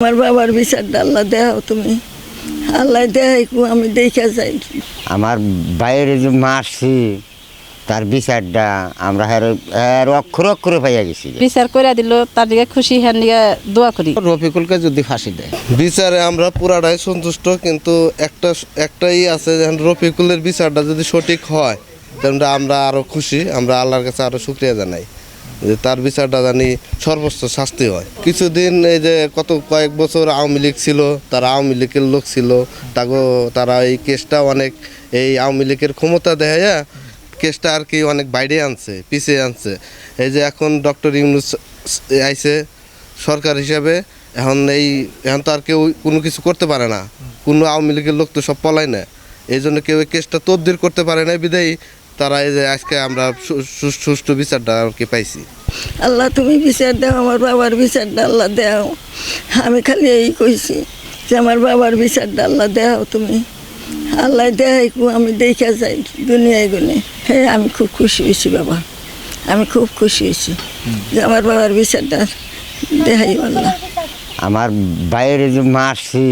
আমার বাবার বিচারটা আল্লাহ দেও তুমি। আল্লাহ দেয় আমি দেখে যাই। আমার বাইরে যে মারছি তার বিচারটা আমরা হের হের অক্ষর অক্ষরে পাইয়া গেছি বিচার করে দিল তার দিকে খুশি হ্যাঁ দিকে দোয়া করি। রফিকুলকে যদি ফাঁসি দেয়। বিচারে আমরা পুরাটাই সন্তুষ্ট কিন্তু একটা একটাই আছে যে রফিকুলের বিচারটা যদি সঠিক হয় তাহলে আমরা আরও খুশি আমরা আল্লাহর কাছে আরও শুক্রিয়া জানাই। যে তার বিচারটা জানি সর্বোচ্চ শাস্তি হয়। কিছুদিন এই যে কত কয়েক বছর আওয়ামী লীগ ছিল, তারা আওয়ামী লীগের লোক ছিল, তাগো তারা এই কেসটা অনেক এই আওয়ামী লীগের ক্ষমতা দেখাইয়া কেসটা আর কি অনেক বাইরে আনছে, পিছিয়ে আনছে। এই যে এখন ডক্টর ইউনুস আইছে সরকার হিসাবে, এখন এই, এখন তো আর কেউ কোনো কিছু করতে পারে না। কোনো আওয়ামী লীগের লোক তো সব পলায় না। এই জন্য কেউ এই কেসটা তদবির করতে পারে না বিদায়ী। তারা এই যে আজকে আমরা সুষ্ঠু বিচারটা আর কি পাইছি। আল্লাহ তুমি বিচার দাও আমার বাবার বিচারটা আল্লাহ দেও। আমি খালি এই কইছি যে আমার বাবার বিচারটা আল্লাহ দেও তুমি। আল্লাহ দেয় আমি দেখে যাই দুনিয়ায় গুনে। হ্যাঁ আমি খুব খুশি হয়েছি বাবা। আমি খুব খুশি হয়েছি যে আমার বাবার বিচারটা দেখাই আল্লাহ। আমার বাইরে যে মারছি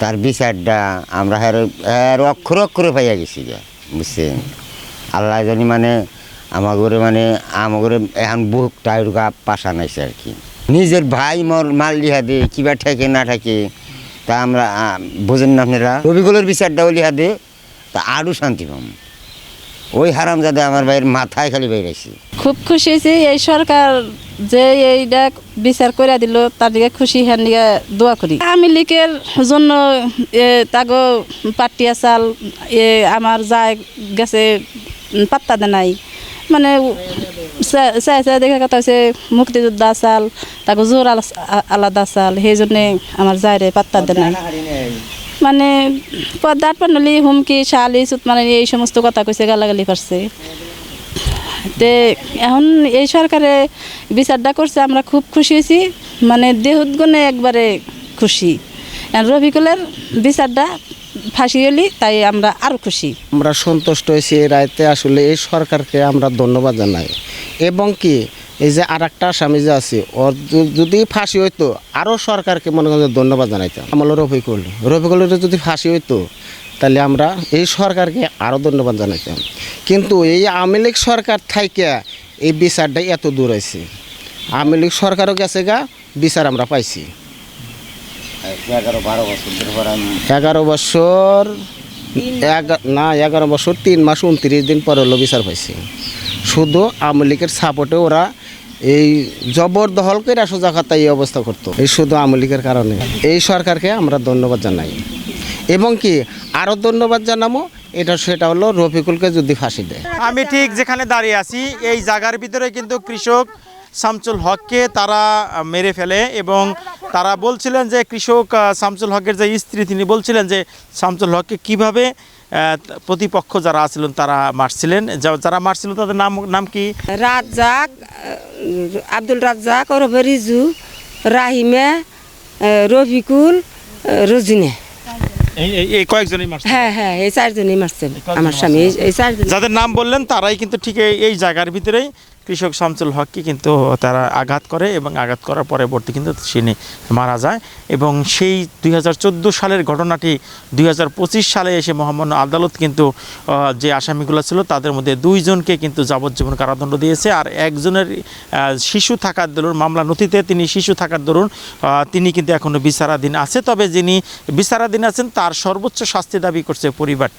তার বিচারটা আমরা হের হের অক্ষর অক্ষরে পাইয়া গেছি গা বুঝছেন? আল্লাহ জানি মানে আমাগরে মানে আমাগরে এখন বুক টাইর গা পাশা নাইছে আর কি। নিজের ভাই মর, মাল লিহা দে, কিবা ঠেকে না ঠেকে, তা আমরা বোঝেন না আপনারা? বিচারটাও লিহা দে, তা আরও শান্তি পাম। ওই হারাম যাতে আমার ভাইয়ের মাথায় খালি বাইরেছি খুব খুশি হয়েছি, এই সরকার যে এইটা বিচার করে দিল, তার দিকে খুশি হ্যাঁ দিকে দোয়া করি। আমি লীগের জন্য তাগো পাটিয়া চাল, এ, আমার যায় গেছে পাত্তা দে নাই। মানে চাই চাই দেখা কথা হচ্ছে মুক্তিযোদ্ধা চাল তাকে জোর আলা- আলাদা চাল সেই জন্যে আমার যায় রে পাত্তা দে নাই। মানে পদার্থ পানলি হুমকি, শালি সুত মানে এই সমস্ত কথা কইছে, গালাগালি পারছে তে এখন এই সরকারে বিচারটা করছে, আমরা খুব খুশি হয়েছি। মানে দেহুত গুণে একবারে খুশি। এখন রফিকুলের বিচারটা ফাঁসি হলি তাই আমরা আরও খুশি। আমরা সন্তুষ্ট হয়েছি এই রায়তে, আসলে এই সরকারকে আমরা ধন্যবাদ জানাই। এবং কি, এই যে আর একটা আসামি যে আছে, ওর যদি ফাঁসি হইতো আরও সরকারকে মনে করেন ধন্যবাদ জানাইতাম। আমার রফিকুল রফিকুলের যদি ফাঁসি হইতো, তাহলে আমরা এই সরকারকে আরও ধন্যবাদ জানাইতাম। কিন্তু এই আওয়ামী লীগ সরকার থাইকে এই বিচারটা এত দূর হয়েছে। আওয়ামী লীগ সরকারও গেছে গা, বিচার আমরা পাইছি। এগারো বারো বছর ধরে এগারো বছর না এগারো বছর তিন মাস উনত্রিশ দিন পরে হলো বিচার পাইছে। শুধু আওয়ামী লীগের সাপোর্টে ওরা এই জবরদখল করে সোজা খাতা এই অবস্থা করতো। এই শুধু আওয়ামী লীগের কারণে। এই সরকারকে আমরা ধন্যবাদ জানাই। এবং কি আরও ধন্যবাদ জানাব এটা সেটা হলো রফিকুলকে যদি ফাঁসি দেয়। আমি ঠিক যেখানে দাঁড়িয়ে আছি এই জায়গার ভিতরে কিন্তু কৃষক শামসুল হককে তারা মেরে ফেলে এবং তারা বলছিলেন যে কৃষক শামসুল হকের যে স্ত্রী তিনি বলছিলেন যে শামসুল হককে কীভাবে প্রতিপক্ষ যারা ছিলেন তারা মারছিলেন। যারা মারছিল তাদের নাম নাম কি? রাজ্জাক আহ, আব্দুল রাজ্জাক ওরফে রিজু রাহিমে রফিকুল রজিনে। এই কয়েকজনই মারছে হ্যাঁ হ্যাঁ এই চারজনই মারছে আমার স্বামী। এই- এই চারজন যাদের নাম বললেন তারাই কিন্তু ঠিক এই- এই জায়গার ভিতরেই কৃষক শামসুল হককে কিন্তু তারা আঘাত করে এবং আঘাত করার পরবর্তী কিন্তু তিনি মারা যায় এবং সেই দুই হাজার চোদ্দ সালের ঘটনাটি দুই হাজার পঁচিশ সালে এসে মোহাম্মদ আদালত কিন্তু যে আসামিগুলো ছিল তাদের মধ্যে দুইজনকে কিন্তু যাবজ্জীবন কারাদণ্ড দিয়েছে আর একজনের শিশু থাকার দরুন, মামলা নথিতে তিনি শিশু থাকার দরুন তিনি কিন্তু এখনও বিচারাধীন আছে। তবে যিনি বিচারাধীন আছেন তার সর্বোচ্চ শাস্তি দাবি করছে পরিবারটি।